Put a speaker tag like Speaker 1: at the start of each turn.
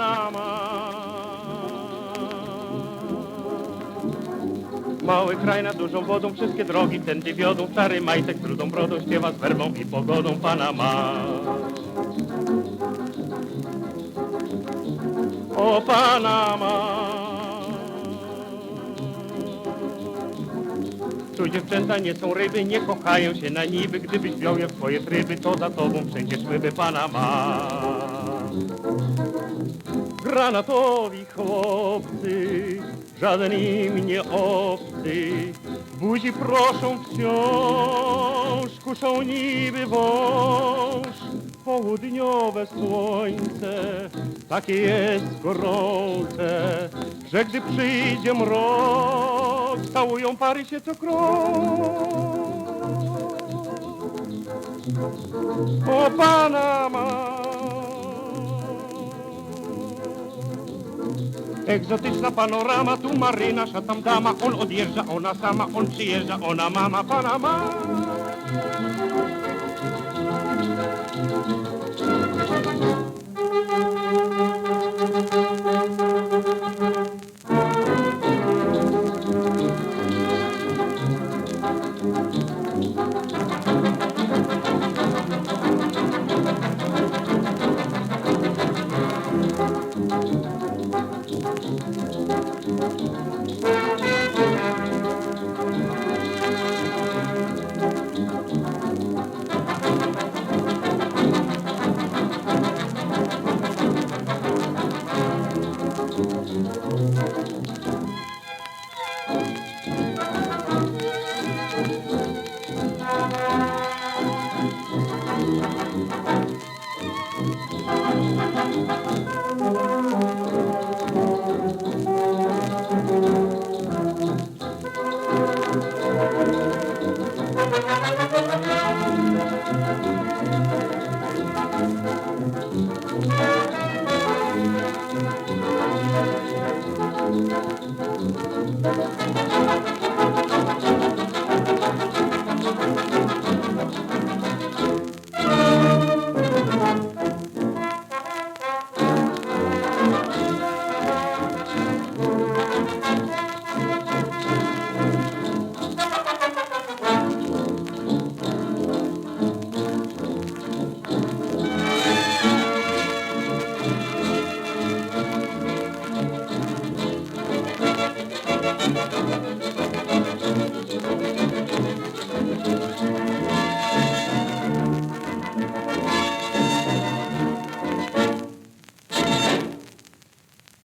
Speaker 1: Panama. Mały kraj nad dużą wodą, wszystkie drogi tędy wiodą. Czary majtek z rudą brodą śpiewa z werbą i pogodą Panama. O Panama. Tu dziewczęta nie są ryby, nie kochają się na niby. Gdybyś wziął je w swoje tryby, to za tobą przecież ryby Panama. Granatowi chłopcy, żaden im nie obcy, buzi proszą wciąż, kuszą niby wąż. Południowe słońce, takie jest gorące, że gdy przyjdzie mrok, całują pary się co krok. O Panama! Exotyczna panorama, tu marina, szatam dama, on odjeżdża, ona sama, on przyjeżdża, ona mama, pana mama. Thank you. Thank you.